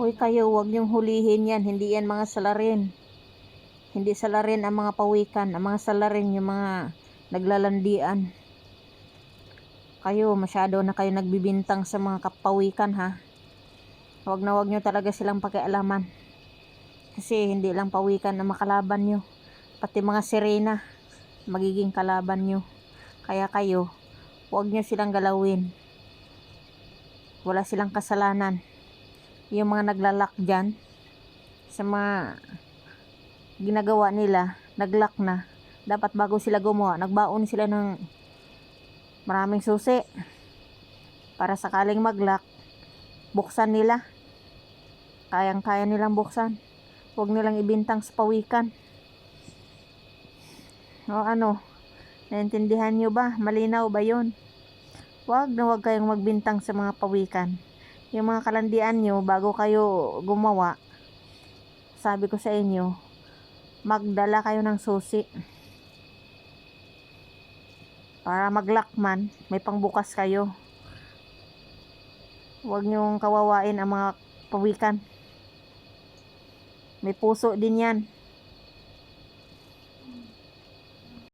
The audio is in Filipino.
Uy kayo, huwag niyong hulihin yan. Hindi yan mga salarin. Hindi salarin ang mga pawikan. Ang mga salarin yung mga naglalandian. Kayo, masyado na kayo nagbibintang sa mga kapawikan ha. Huwag na huwag nyo talaga silang pakialaman. Kasi hindi lang pawikan na makalaban nyo. Pati mga sirena, magiging kalaban nyo. Kaya kayo, huwag nyo silang galawin. Wala silang kasalanan. Yung mga naglalak dyan, sa mga ginagawa nila, naglak na. Dapat bago sila gumawa, nagbaon sila ng maraming susi. Para sakaling maglak, buksan nila. Kayang-kaya nilang buksan. Huwag nilang ibintang sa pawikan. O ano, naintindihan nyo ba? Malinaw ba yun? Huwag na huwag kayong magbintang sa mga pawikan. Yung mga kalandian nyo, bago kayo gumawa, sabi ko sa inyo, magdala kayo ng susi. Para maglakman, may pangbukas kayo. Huwag nyong kawawain ang mga pawikan. May puso din yan.